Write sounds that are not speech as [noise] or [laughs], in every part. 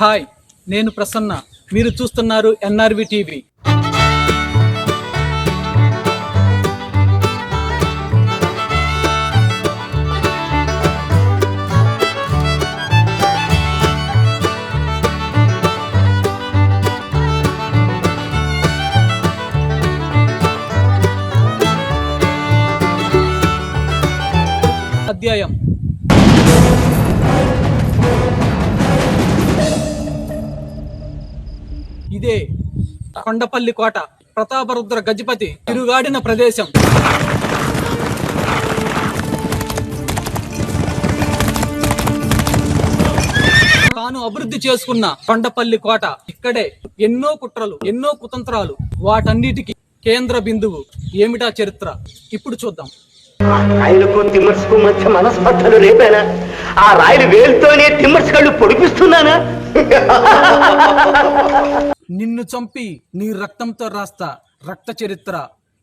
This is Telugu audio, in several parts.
హాయ్ నేను ప్రసన్న. మీరు చూస్తున్నారు ఎన్ఆర్వి టీవీ. అధ్యాయం. ఇదే కొండపల్లి కోట ప్రతాపరుద్ర గజపతి తిరుగాడిన ప్రదేశం. తాను అభివృద్ధి చేసుకున్న కొండపల్లి కోట ఇక్కడే ఎన్నో కుట్రలు ఎన్నో కుతంత్రాలు వాటన్నిటికీ కేంద్ర బిందువు ఏమిటా చరిత్ర? ఇప్పుడు చూద్దాం. రాయలకు తిమ్మర్సుకు మధ్య మనస్పర్ధలు రేపానా? ఆ రాయలు వేలుతోనే తిమ్మర్సు కళ్ళు పొడిపిస్తున్నానా? నిన్ను చంపి నీ రక్తంతో రాస్తా రక్త చరిత్ర.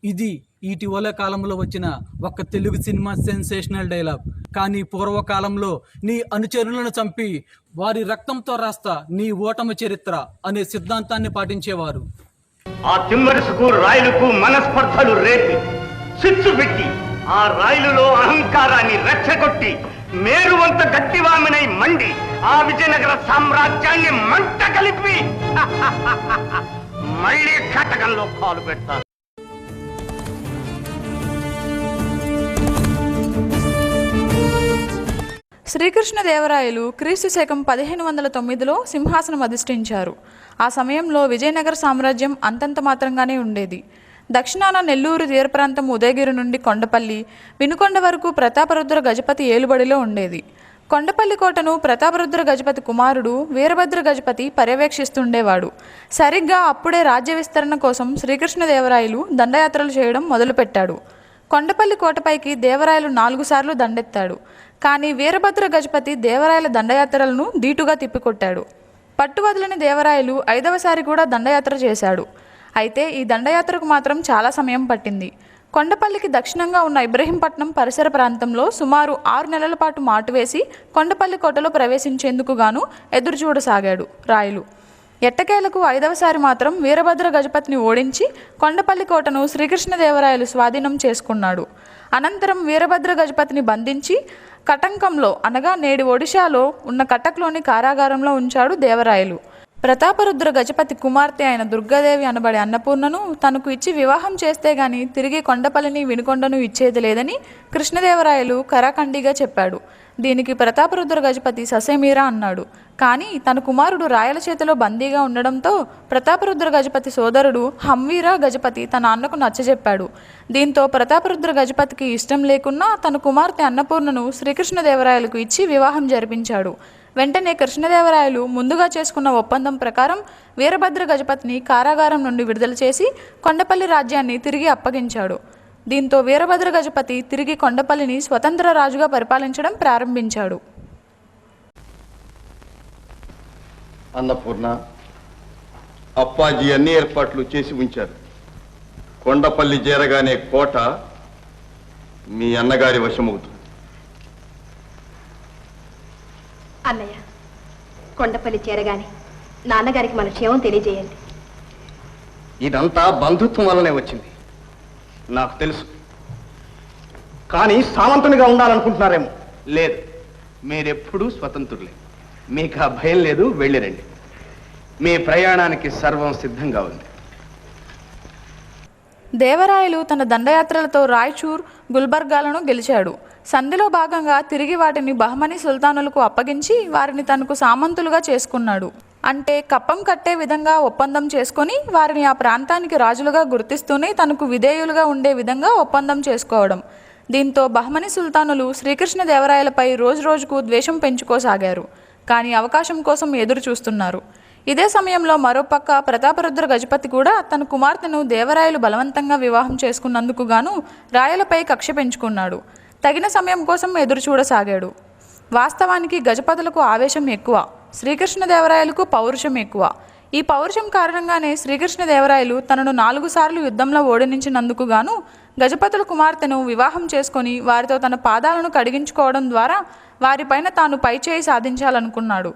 ఇది ఇటీవల కాలంలో వచ్చిన ఒక తెలుగు సినిమా సెన్సేషనల్ డైలాగ్. కానీ పూర్వకాలంలో నీ అనుచరులను చంపి వారి రక్తంతో రాస్తా నీ ఓటమి చరిత్ర అనే సిద్ధాంతాన్ని పాటించేవారు. ఆ తిమ్మరుసుకు రాయలకు మనస్పర్ధలు రేపి. చిచ్చు పెట్టి ఆ రాయలులో అహంకారాన్ని రెచ్చగొట్టి మేరువంత గట్టివామినై మండి. ఆ విజయనగర సామ్రాజ్యాన్ని మంట కలిపి [laughs] మళ్ళీ కటకంలో కాలు పెడతారు శ్రీకృష్ణదేవరాయలు క్రీస్తు శకం పదిహేను వందల తొమ్మిదిలో సింహాసనం అధిష్ఠించారు. ఆ సమయంలో విజయనగర సామ్రాజ్యం అంతంత మాత్రంగానే ఉండేది. దక్షిణాన నెల్లూరు తీర ప్రాంతం ఉదయగిరి నుండి కొండపల్లి వినుకొండ వరకు ప్రతాపరుద్ర గజపతి ఏలుబడిలో ఉండేది. కొండపల్లి కోటను ప్రతాపరుద్ర గజపతి కుమారుడు వీరభద్ర గజపతి పర్యవేక్షిస్తుండేవాడు. సరిగ్గా అప్పుడే రాజ్య విస్తరణ కోసం శ్రీకృష్ణదేవరాయలు దండయాత్రలు చేయడం మొదలుపెట్టాడు. కొండపల్లి కోటపైకి దేవరాయలు నాలుగు సార్లు దండెత్తాడు. కానీ వీరభద్ర గజపతి దేవరాయల దండయాత్రలను దీటుగా తిప్పికొట్టాడు. పట్టు దేవరాయలు ఐదవసారి కూడా దండయాత్ర చేశాడు. అయితే ఈ దండయాత్రకు మాత్రం చాలా సమయం పట్టింది. కొండపల్లికి దక్షిణంగా ఉన్న ఇబ్రహీంపట్నం పరిసర ప్రాంతంలో సుమారు ఆరు నెలల పాటు మాటు వేసి కొండపల్లి కోటలో ప్రవేశించేందుకు గాను ఎదురుచూడసాగాడు రాయలు. ఎట్టకేలకు ఐదవసారి మాత్రం వీరభద్ర గజపతిని ఓడించి కొండపల్లి కోటను శ్రీకృష్ణదేవరాయలు స్వాధీనం చేసుకున్నాడు. అనంతరం వీరభద్ర గజపతిని బంధించి కటంకంలో అనగా నేడు ఒడిశాలో ఉన్న కటక్లోని కారాగారంలో ఉంచాడు దేవరాయలు. ప్రతాపరుద్ర గజపతి కుమార్తె అయిన దుర్గాదేవి అనబడే అన్నపూర్ణను తనకు ఇచ్చి వివాహం చేస్తే గాని తిరిగి కొండపల్లిని వినుకొండను ఇచ్చేది లేదని కృష్ణదేవరాయలు కరాఖండిగా చెప్పాడు. దీనికి ప్రతాపరుద్ర గజపతి ససేమీరా అన్నాడు. కానీ తన కుమారుడు రాయల చేతిలో బందీగా ఉండడంతో ప్రతాపరుద్ర గజపతి సోదరుడు హంవీరా గజపతి తన అన్నకు నచ్చజెప్పాడు. దీంతో ప్రతాపరుద్ర గజపతికి ఇష్టం లేకున్నా తన కుమార్తె అన్నపూర్ణను శ్రీకృష్ణదేవరాయలకు ఇచ్చి వివాహం జరిపించాడు. వెంటనే కృష్ణదేవరాయలు ముందుగా చేసుకున్న ఒప్పందం ప్రకారం వీరభద్ర గజపతిని కారాగారం నుండి విడుదల చేసి కొండపల్లి రాజ్యాన్ని తిరిగి అప్పగించాడు. దీంతో వీరభద్ర గజపతి తిరిగి కొండపల్లిని స్వతంత్ర రాజుగా పరిపాలించడం ప్రారంభించాడు. అన్నపూర్ణ అప్పాజీ అన్ని ఏర్పాట్లు చేసి ఉంచారు. కొండపల్లి చేరగానే కోట మీ అన్నగారి వశమవుతుంది. అన్నయ్య కొండపల్లి చేరగానే నాన్నగారికి మన క్షేమం తెలియజేయండి. ఇదంతా బంధుత్వం వల్లనే వచ్చింది. నాకు తెలుసు. కానీ సామంతునిగా ఉండాలనుకుంటున్నారేమో. లేదు మీరెప్పుడూ స్వతంత్రులే. మీకు ఆ భయం లేదు వెళ్ళిరండి. మీ ప్రయాణానికి సర్వం సిద్ధంగా ఉంది. దేవరాయలు తన దండయాత్రలతో రాయచూర్ గుల్బర్గాలను గెలిచాడు. సంధిలో భాగంగా తిరిగి వాటిని బహమని సుల్తానులకు అప్పగించి వారిని తనకు సామంతులుగా చేసుకున్నాడు. అంటే కప్పం కట్టే విధంగా ఒప్పందం చేసుకొని వారిని ఆ ప్రాంతానికి రాజులుగా గుర్తిస్తూనే తనకు విధేయులుగా ఉండే విధంగా ఒప్పందం చేసుకోవడం. దీంతో బహమని సుల్తానులు శ్రీకృష్ణదేవరాయలపై రోజురోజుకు ద్వేషం పెంచుకోసాగారు. కానీ అవకాశం కోసం ఎదురు చూస్తున్నారు ఇదే సమయంలో మరోపక్క ప్రతాపరుద్ర గజపతి కూడా తన కుమార్తెను దేవరాయలు బలవంతంగా వివాహం చేసుకున్నందుకు గాను రాయలపై కక్ష పెంచుకున్నాడు. తగిన సమయం కోసం ఎదురు చూడసాగాడు వాస్తవానికి గజపతులకు ఆవేశం ఎక్కువ. శ్రీకృష్ణదేవరాయలకు పౌరుషం ఎక్కువ. ఈ పౌరుషం కారణంగానే శ్రీకృష్ణదేవరాయలు తనను నాలుగు సార్లు యుద్ధంలో ఓడించినందుకు గాను గజపతుల కుమార్తెను వివాహం చేసుకొని వారితో తన పాదాలను కడిగించుకోవడం ద్వారా వారిపైన తాను పైచేయి సాధించాలనుకున్నాడు.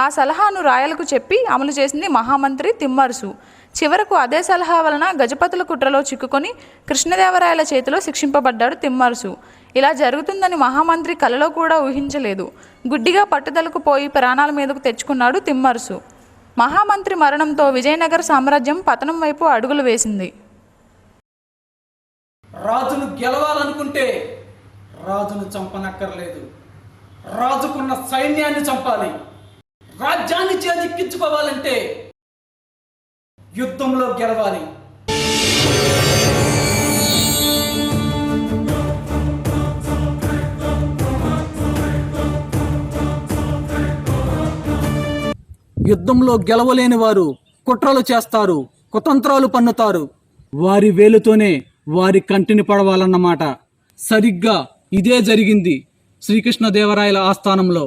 ఆ సలహాను రాయలకు చెప్పి అమలు చేసింది మహామంత్రి తిమ్మరుసు. చివరకు అదే సలహా వలన గజపతుల కుట్రలో చిక్కుకొని కృష్ణదేవరాయల చేతిలో శిక్షింపబడ్డాడు తిమ్మరుసు. ఇలా జరుగుతుందని మహామంత్రి కలలో కూడా ఊహించలేదు. గుడ్డిగా పట్టుదలకు పోయి ప్రాణాల మీదకు తెచ్చుకున్నాడు తిమ్మరుసు. మహామంత్రి మరణంతో విజయనగర సామ్రాజ్యం పతనం వైపు అడుగులు వేసింది. రాజును గెలవాలనుకుంటే రాజును చంపనక్కర్లేదు. రాజుకున్న సైన్యాన్ని చంపాలి. రాజ్యాన్ని చేజిక్కించుకోవాలంటే యుద్ధంలో గెలవాలి. యుద్ధంలో గెలవలేని వారు కుట్రలు చేస్తారు కుతంత్రాలు పన్నుతారు. వారి వేలుతోనే వారి కంటిని పడవాలన్నమాట. సరిగ్గా ఇదే జరిగింది శ్రీకృష్ణదేవరాయల ఆస్థానంలో.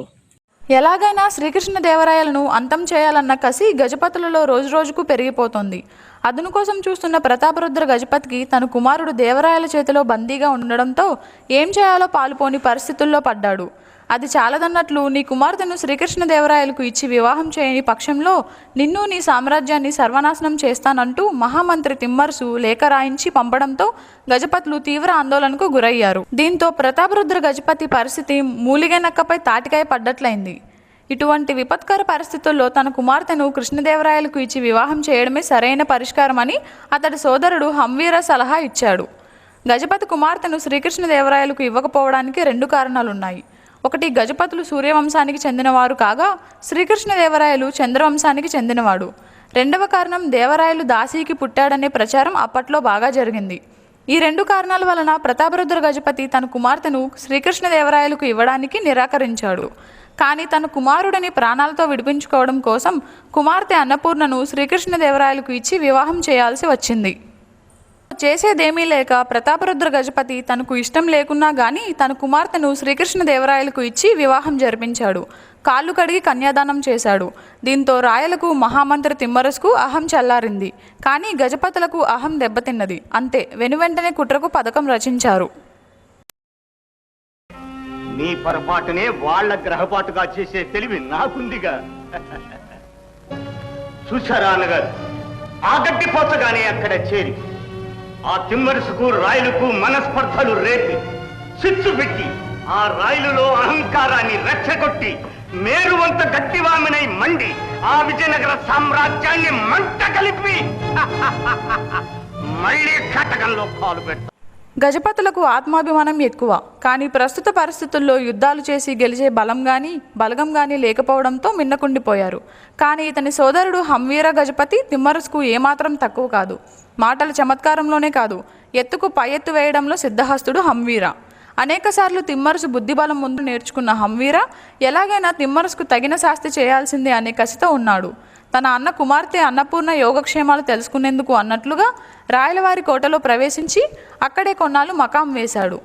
ఎలాగైనా శ్రీకృష్ణదేవరాయలను అంతం చేయాలన్న కసి గజపతులలో రోజురోజుకు పెరిగిపోతోంది. అదును కోసం చూస్తున్న ప్రతాపరుద్ర గజపతికి తన కుమారుడు దేవరాయల చేతిలో బందీగా ఉండడంతో ఏం చేయాలో పాలుపోని పరిస్థితుల్లో పడ్డాడు. అది చాలదన్నట్లు నీ కుమార్తెను శ్రీకృష్ణదేవరాయలకు ఇచ్చి వివాహం చేయని పక్షంలో నిన్ను నీ సామ్రాజ్యాన్ని సర్వనాశనం చేస్తానంటూ మహామంత్రి తిమ్మర్సు లేఖ రాయించి పంపడంతో గజపతులు తీవ్ర ఆందోళనకు గురయ్యారు. దీంతో ప్రతాపరుద్ర గజపతి పరిస్థితి మూలిగనక్కపై తాటికాయ పడ్డట్లయింది. ఇటువంటి విపత్కర పరిస్థితుల్లో తన కుమార్తెను కృష్ణదేవరాయలకు ఇచ్చి వివాహం చేయడమే సరైన పరిష్కారమని అతడి సోదరుడు హంవీర సలహా ఇచ్చాడు. గజపతి కుమార్తెను శ్రీకృష్ణదేవరాయలకు ఇవ్వకపోవడానికి రెండు కారణాలున్నాయి. ఒకటి గజపతులు సూర్యవంశానికి చెందినవారు కాగా శ్రీకృష్ణదేవరాయలు చంద్రవంశానికి చెందినవాడు. రెండవ కారణం దేవరాయలు దాసీకి పుట్టాడనే ప్రచారం అప్పట్లో బాగా జరిగింది. ఈ రెండు కారణాల వలన ప్రతాపరుద్ర గజపతి తన కుమార్తెను శ్రీకృష్ణదేవరాయలకు ఇవ్వడానికి నిరాకరించాడు. కానీ తన కుమారుడిని ప్రాణాలతో విడిపించుకోవడం కోసం కుమార్తె అన్నపూర్ణను శ్రీకృష్ణదేవరాయలకు ఇచ్చి వివాహం చేయాల్సి వచ్చింది. చేసేదేమీ లేక ప్రతాపరుద్ర గజపతి తనకు ఇష్టం లేకున్నా గానీ తన కుమార్తెను శ్రీకృష్ణదేవరాయలకు ఇచ్చి వివాహం జరిపించాడు. కాళ్ళు కడిగి కన్యాదానం చేశాడు. దీంతో రాయలకు మహామంత్రి తిమ్మరసుకు అహం చల్లారింది. కానీ గజపతులకు అహం దెబ్బతిన్నది. అంతే వెనువెంటనే కుట్రకు పథకం రచించారు. నీ పొరపాటునే వాళ్ళ గ్రహపాటుగా చేసే తెలివి నాకుందిగా. [laughs] చూసారా అన్నగారు? ఆ గడ్డి పోచగానే అక్కడ చేరి ఆ తిమ్మరుసుకు రాయలకు మనస్పర్ధలు రేపి. చిచ్చు పెట్టి ఆ రాయలులో అహంకారాన్ని రెచ్చగొట్టి మేరువంత గట్టివామినై మండి ఆ విజయనగర సామ్రాజ్యాన్ని మంట కలిపి. [laughs] మళ్ళీ కటకంలో కాలు పెట్ట గజపతులకు ఆత్మాభిమానం ఎక్కువ. కానీ ప్రస్తుత పరిస్థితుల్లో యుద్ధాలు చేసి గెలిచే బలం కానీ బలగం కానీ లేకపోవడంతో మిన్నకుండిపోయారు. కానీ ఇతని సోదరుడు హంవీర గజపతి తిమ్మరసుకు ఏమాత్రం తక్కువ కాదు. మాటల చమత్కారంలోనే కాదు ఎత్తుకు పై ఎత్తు వేయడంలో సిద్ధహస్తుడు హంవీర. అనేకసార్లు తిమ్మరుసు బుద్ధిబలం ముందు నేర్చుకున్న హంవీర ఎలాగైనా తిమ్మరుసుకు తగిన శాస్తి చేయాల్సిందే అనే కసితో ఉన్నాడు. తన అన్న కుమార్తె అన్నపూర్ణ యోగక్షేమాలు తెలుసుకునేందుకు అన్నట్లుగా రాయలవారి కోటలో ప్రవేశించి అక్కడే కొన్నాళ్ళు మకాం వేశాడు.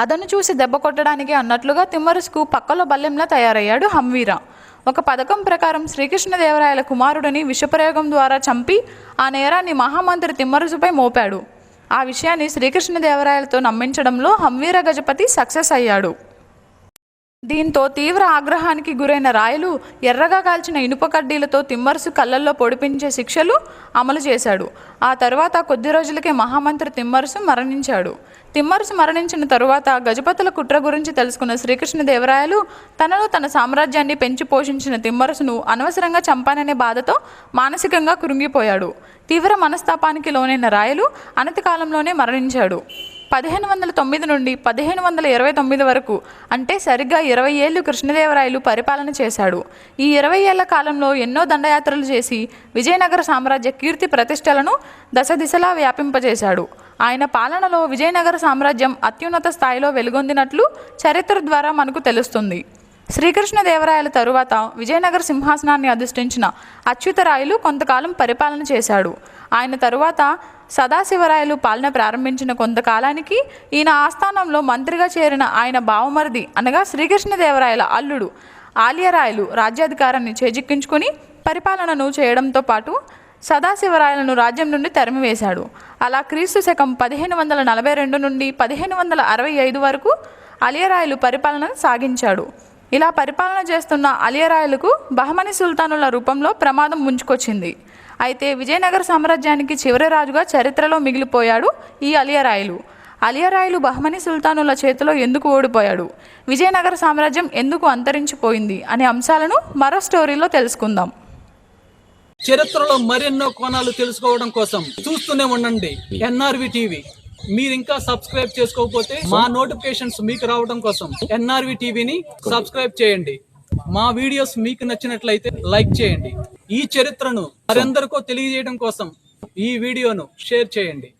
అదను చూసి దెబ్బ కొట్టడానికి అన్నట్లుగా తిమ్మరుసుకు పక్కలో బల్లెంలా తయారయ్యాడు హంవీర. ఒక పథకం ప్రకారం శ్రీకృష్ణదేవరాయల కుమారుడిని విషప్రయోగం ద్వారా చంపి ఆ నేరాన్ని మహామంత్రి తిమ్మరుసుపై మోపాడు. ఆ విషయాన్ని శ్రీకృష్ణదేవరాయలతో నమ్మించడంలో హంవీర గజపతి సక్సెస్ అయ్యాడు. దీంతో తీవ్ర ఆగ్రహానికి గురైన రాయలు ఎర్రగా కాల్చిన ఇనుప కడ్డీలతో తిమ్మరుసు కళ్ళల్లో పొడిపించే శిక్షలు అమలు చేశాడు. ఆ తర్వాత కొద్ది రోజులకే మహామంత్రి తిమ్మరుసు మరణించాడు. తిమ్మరుసు మరణించిన తరువాత గజపతుల కుట్ర గురించి తెలుసుకున్న శ్రీకృష్ణదేవరాయలు తనలో తన సామ్రాజ్యాన్ని పెంచి పోషించిన తిమ్మరుసును అనవసరంగా చంపాననే బాధతో మానసికంగా కృంగిపోయాడు. తీవ్ర మనస్తాపానికి లోనైన రాయలు అనతి కాలంలోనే మరణించాడు. పదిహేను వందల తొమ్మిది నుండి పదిహేను వందల ఇరవై తొమ్మిది వరకు అంటే సరిగ్గా ఇరవై ఏళ్ళు కృష్ణదేవరాయలు పరిపాలన చేశాడు. ఈ ఇరవై ఏళ్ళ కాలంలో ఎన్నో దండయాత్రలు చేసి విజయనగర సామ్రాజ్య కీర్తి ప్రతిష్టలను దశ దిశలా వ్యాపింపజేశాడు. ఆయన పాలనలో విజయనగర సామ్రాజ్యం అత్యున్నత స్థాయిలో వెలుగొందినట్లు చరిత్ర ద్వారా మనకు తెలుస్తుంది. శ్రీకృష్ణదేవరాయల తరువాత విజయనగర సింహాసనాన్ని అధిష్ఠించిన అచ్యుతరాయలు కొంతకాలం పరిపాలన చేశాడు. ఆయన తరువాత సదాశివరాయలు పాలన ప్రారంభించిన కొంతకాలానికి ఈయన ఆస్థానంలో మంత్రిగా చేరిన ఆయన బావమరిది అనగా శ్రీకృష్ణదేవరాయల అల్లుడు ఆలియరాయలు రాజ్యాధికారాన్ని చేజిక్కించుకుని పరిపాలనను చేయడంతో పాటు సదాశివరాయలను రాజ్యం నుండి తరిమివేశాడు. అలా క్రీస్తు శకం పదిహేను వందల నలభై రెండు నుండి పదిహేను వందల అరవై ఐదు వరకు అలియరాయలు పరిపాలన సాగించాడు. ఇలా పరిపాలన చేస్తున్న అలియరాయలకు బహమని సుల్తానుల రూపంలో ప్రమాదం ముంచుకొచ్చింది. అయితే విజయనగర సామ్రాజ్యానికి చివరి రాజుగా చరిత్రలో మిగిలిపోయాడు ఈ అలియరాయలు. అలియరాయలు బహ్మని సుల్తానుల చేతిలో ఎందుకు ఓడిపోయాడు? విజయనగర సామ్రాజ్యం ఎందుకు అంతరించిపోయింది అనే అంశాలను మరో స్టోరీలో తెలుసుకుందాం. చరిత్రలో మరెన్నో కోణాలు తెలుసుకోవడం కోసం చూస్తూనే ఉండండి ఎన్ఆర్వి టీవీ. మీరు ఇంకా సబ్స్క్రైబ్ చేసుకోకపోతే మా నోటిఫికేషన్స్ మీకు రావడం కోసం ఎన్ఆర్వి టీవీని సబ్స్క్రైబ్ చేయండి. మా వీడియోస్ మీకు నచ్చినట్లయితే లైక్ చేయండి. ఈ చరిత్రను మరెందరికో తెలియజేయడం కోసం ఈ వీడియోను షేర్ చేయండి.